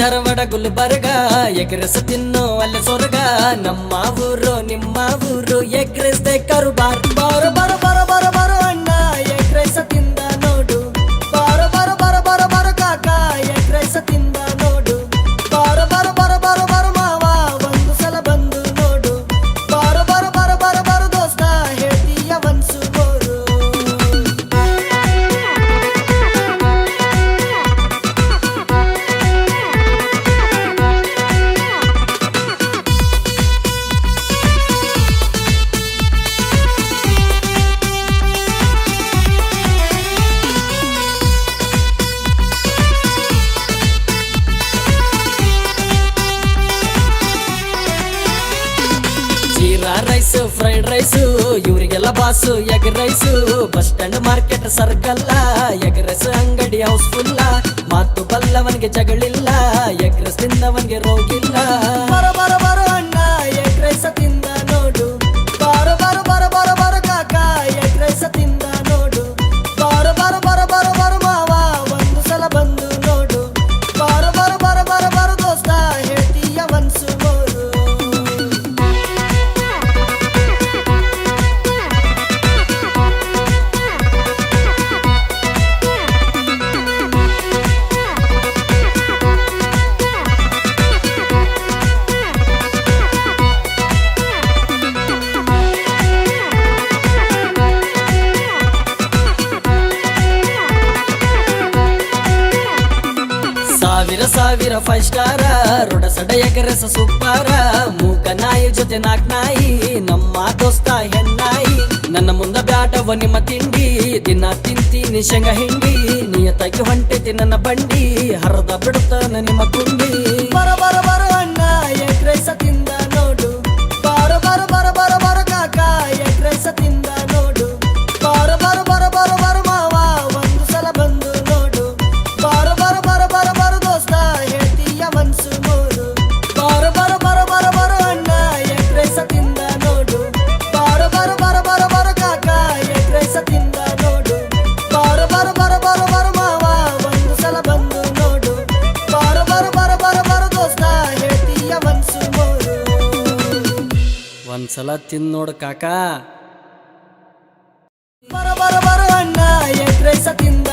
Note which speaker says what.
Speaker 1: ಹುಬ್ಬಳ್ಳಿ ಧಾರವಾಡ ಗುಲ್ಬರ್ಗ ಎಗ್ರೆಸ್ ತಿನ್ನು ಅಲ್ಲೇ ಸೊರಗ ನಮ್ಮ ಊರು ನಿಮ್ಮ ಊರು ಎಗ್ರೆಸ್ ಕರು ಬಾರ್ ಬಾರೋ ಬಾರೋ ಬಾರೋ ರೈಸ್ ಫ್ರೈಡ್ ರೈಸ್ ಇವರಿಗೆಲ್ಲ boss egg rice bus stand market ಸರ್ಕಲ್ಲ egg rice ಅಂಗಡಿ ಹೌಸ್ಫುಲ್ ಮಾತು ಬಲ್ಲವನಿಗೆ ಜಗಳಿಲ್ಲ ಎಗ್ ರೈಸ್ ತಿಂದವನಿಗೆ ರೋಗಿಲ್ಲ. ಸಾವಿರ ಸಾವಿರ ಫೈವ್ ಸ್ಟಾರ ರೊಡ ಸಡ ಎಗರಸ ಸೂಪಾರ ಮೂಕ ನಾಯಿ ಜೊತೆ ನಾಕ್ ನಾಯಿ, ನಮ್ಮ ದೋಸ್ತ ಹೆಣ್ಣಾಯಿ. ನನ್ನ ಮುಂದ ಬ್ಯಾಟವ ನಿಮ್ಮ ತಿಂಡಿ, ದಿನ ತಿಂತಿ ನಿಶಂಗ ಹಿಂಡಿ ನಿಯತಾಗಿ ಹೊಂಟೈತಿ ನನ್ನ ಬಂಡಿ, ಹರದ ಬಿಡುತ್ತಾನ ಒಂದ್ಸಲ ತಿನ್ ನೋಡು ಕಾಕ. ಬರ ಬರ ಬರ ಅಣ್ಣ ಎಗ್ ತಿಂದ